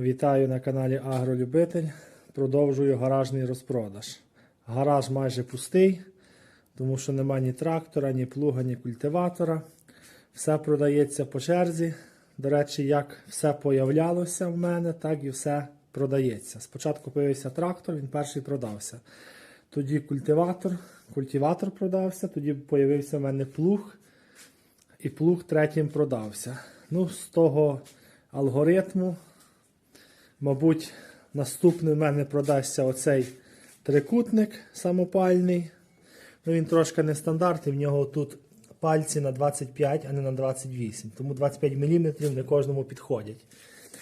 Вітаю на каналі Агролюбитель. Продовжую гаражний розпродаж. Гараж майже пустий, тому що нема ні трактора, ні плуга, ні культиватора. Все продається по черзі. До речі, як все появлялося в мене, так і все продається. Спочатку появився трактор, він перший продався. Тоді культиватор, культиватор продався, тоді появився в мене плуг, і плуг третім продався. Ну, з того алгоритму Мабуть, наступний в мене продасться оцей трикутник самопальний. Ну, Він трошки нестандартний, в нього тут пальці на 25, а не на 28. Тому 25 мм не кожному підходять.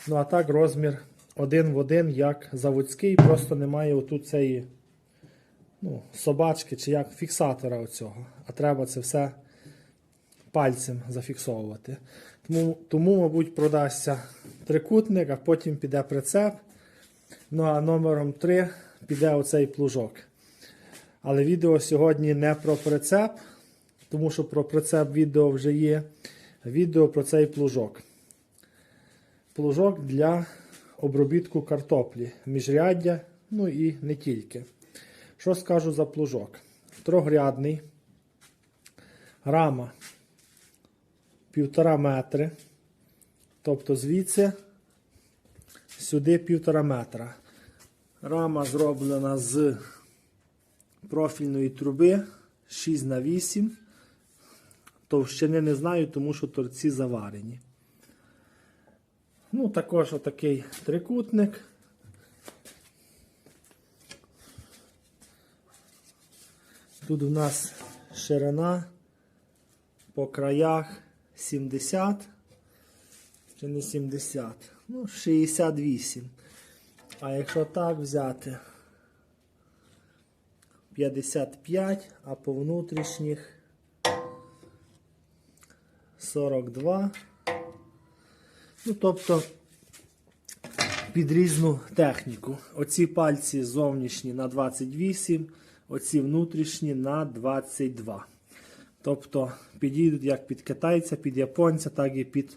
Ну, а так розмір один в один, як заводський, просто немає отут цієї ну, собачки чи як фіксатора оцього. А треба це все пальцем зафіксовувати. Тому, тому, мабуть, продасться трикутник, а потім піде прицеп. Ну а номером 3 піде оцей плужок. Але відео сьогодні не про прицеп, тому що про прицеп відео вже є. Відео про цей плужок. Плужок для обробітку картоплі, міжряддя, ну і не тільки. Що скажу за плужок? Трогрядний. Рама півтора метри. Тобто звідси сюди півтора метра. Рама зроблена з профільної труби 6 на 8 Товщини не знаю, тому що торці заварені. Ну, також отакий трикутник. Тут у нас ширина по краях 70 чи не 70, ну 68. А якщо так взяти 55, а по внутрішніх 42. Ну, тобто під різну техніку. Оці пальці зовнішні на 28, оці внутрішні на 22. Тобто підійдуть як під китайця, під японця, так і під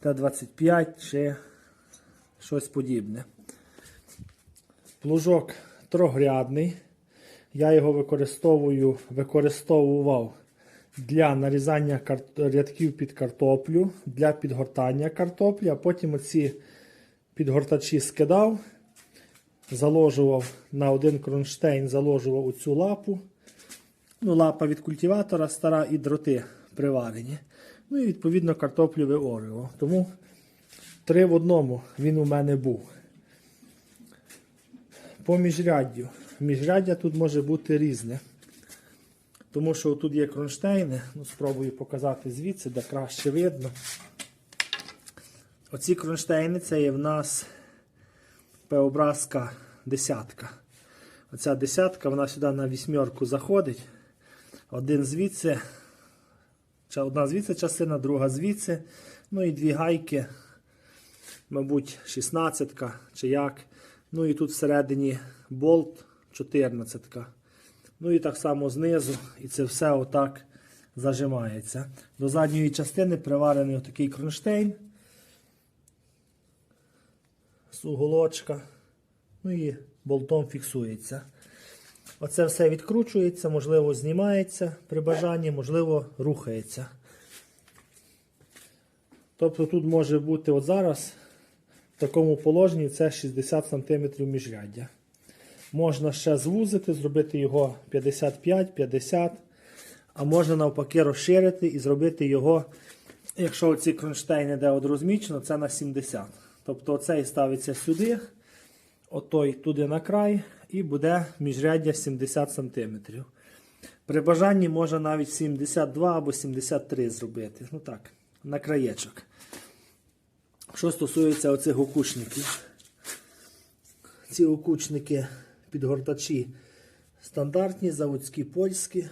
Т-25 чи щось подібне. Плужок трогрядний. Я його використовую, використовував для нарізання рядків під картоплю, для підгортання картоплі, а потім оці підгортачі скидав, заложував на один кронштейн, заложував оцю лапу. Ну, Лапа від культиватора стара і дроти приварені. Ну і відповідно картоплю виорював. Тому три в одному він у мене був. По міжряддю. Міжряддя тут може бути різне. Тому що тут є кронштейни. Ну, Спробую показати звідси, де краще видно. Оці кронштейни це є в нас П-образка десятка. Оця десятка, вона сюди на вісьмерку заходить. Один звідси, одна звідси частина, друга звідси. Ну і дві гайки, мабуть, 16 чи як. Ну і тут всередині болт 14. Ну і так само знизу. І це все отак зажимається. До задньої частини приварений отакий кронштейн. Суголочка. Ну і болтом фіксується. Оце все відкручується, можливо, знімається при бажанні, можливо, рухається. Тобто тут може бути от зараз в такому положенні це 60 см міжряддя. Можна ще звузити, зробити його 55-50, а можна навпаки розширити і зробити його, якщо оці кронштейни йде от розмічено, це на 70. Тобто оцей ставиться сюди, отой туди на край і буде міжряддя 70 см. При бажанні можна навіть 72 або 73 зробити. Ну так, на краєчок. Що стосується оцих окучників, ці окучники підгортачі стандартні, заводські польські.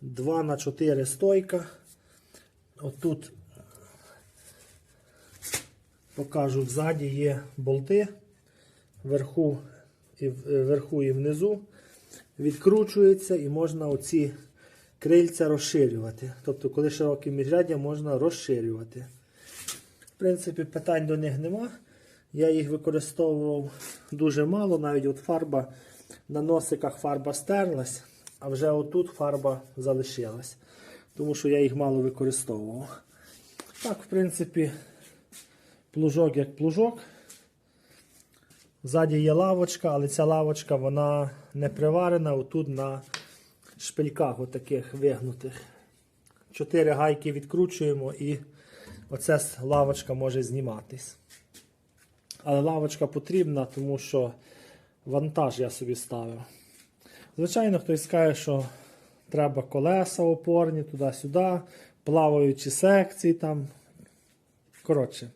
2 на 4 стойка. Отут покажу ззаді є болти вверху і вверху і внизу. Відкручується і можна оці крильця розширювати. Тобто, коли широкі міжряддя, можна розширювати. В принципі, питань до них нема. Я їх використовував дуже мало, навіть от фарба на носиках фарба стерлась, а вже отут фарба залишилась. Тому що я їх мало використовував. Так, в принципі, плужок як плужок. Ззаді є лавочка, але ця лавочка вона не приварена отут на шпильках отаких вигнутих. Чотири гайки відкручуємо і оця лавочка може зніматись. Але лавочка потрібна, тому що вантаж я собі ставив. Звичайно, хтось скаже, що треба колеса опорні туди-сюди, плаваючі секції там. Коротше,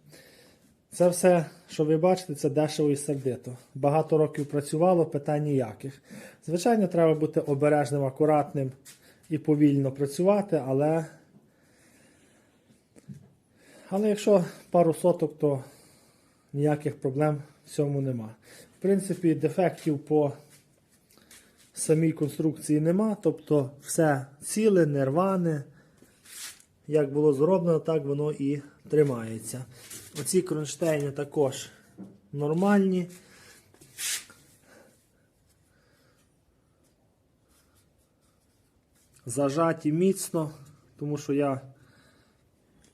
це все, що ви бачите, це дешево і сердито. Багато років працювало, питань ніяких. Звичайно, треба бути обережним, акуратним і повільно працювати, але, але якщо пару соток, то ніяких проблем в цьому нема. В принципі, дефектів по самій конструкції нема, тобто все ціле, не рване. Як було зроблено, так воно і тримається. Оці кронштейни також нормальні. Зажаті міцно, тому що я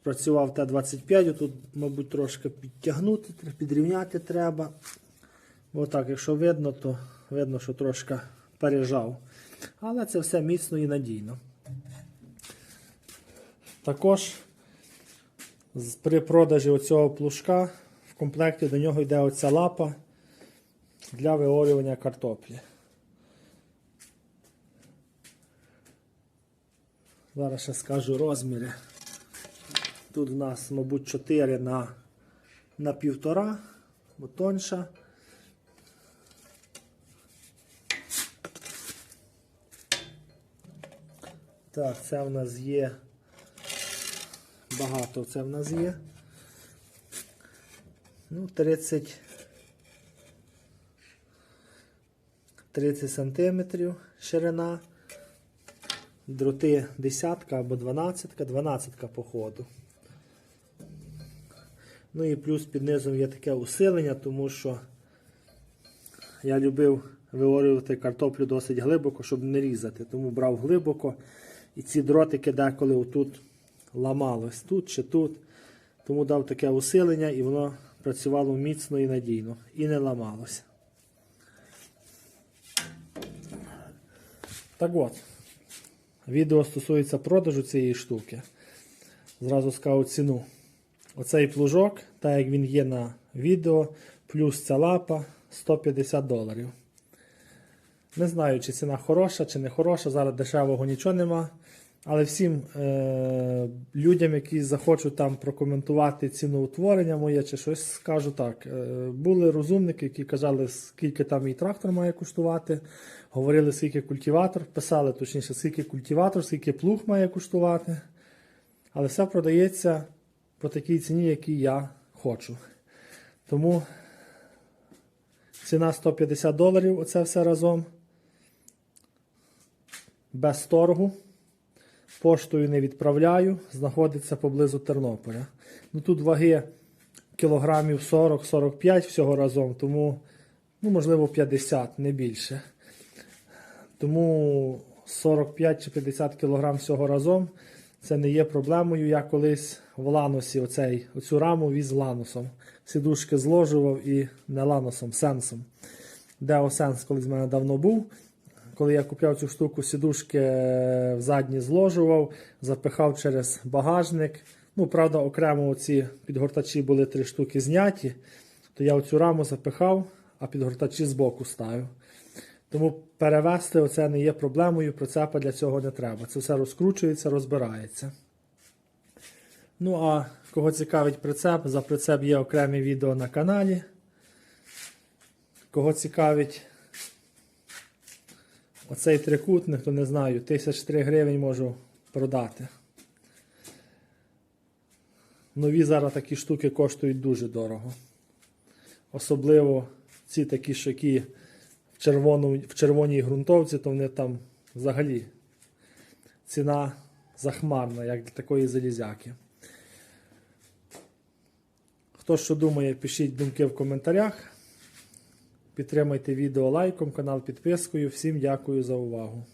працював Т-25, тут, мабуть, трошки підтягнути, підрівняти треба. Отак, якщо видно, то видно, що трошки пережав. Але це все міцно і надійно. Також при продажі оцього плужка в комплекті до нього йде оця лапа для виорювання картоплі. Зараз ще скажу розміри. Тут в нас, мабуть, 4 на, на півтора, бо тонша. Так, це в нас є. Багато це в нас є. Ну, 30. 30 сантиметрів ширина. Дроти десятка або дванадцятка, дванадцятка по ходу. Ну і плюс під низом є таке усилення, тому що я любив виорювати картоплю досить глибоко, щоб не різати. Тому брав глибоко. І ці дротики деколи отут ламалось, тут чи тут. Тому дав таке усилення і воно працювало міцно і надійно. І не ламалося. Так от, відео стосується продажу цієї штуки. Зразу скажу ціну. Оцей плужок, так як він є на відео, плюс ця лапа 150 доларів. Не знаю, чи ціна хороша, чи не хороша. Зараз дешевого нічого нема. Але всім е- людям, які захочуть там прокоментувати ціноутворення моє чи щось, скажу так. Е- були розумники, які казали, скільки там і трактор має коштувати. Говорили, скільки культиватор, писали точніше, скільки культиватор, скільки плуг має коштувати. Але все продається по такій ціні, якій я хочу. Тому ціна 150 доларів, оце все разом. Без торгу. Поштою не відправляю, знаходиться поблизу Тернополя. Ну тут ваги кілограмів 40-45 всього разом, тому, ну, можливо, 50, не більше. Тому 45 чи 50 кілограм всього разом це не є проблемою. Я колись в ланосі оцей, оцю раму віз ланосом. Сідушки зложував і не ланосом, сенсом. Деосенс колись в мене давно був. Коли я купляв цю штуку, сідушки е, в задні зложував, запихав через багажник. Ну, правда, окремо ці підгортачі були три штуки зняті, то я оцю раму запихав, а підгортачі збоку ставив. Тому перевести оце не є проблемою, прицепа для цього не треба. Це все розкручується, розбирається. Ну, а кого цікавить прицеп, за прицеп є окремі відео на каналі. Кого цікавить оцей трикутник, то не знаю, тисяч три гривень можу продати. Нові зараз такі штуки коштують дуже дорого. Особливо ці такі шаки в, червону, в червоній ґрунтовці, то вони там взагалі ціна захмарна, як для такої залізяки. Хто що думає, пишіть думки в коментарях. Підтримайте відео лайком, канал підпискою. Всім дякую за увагу.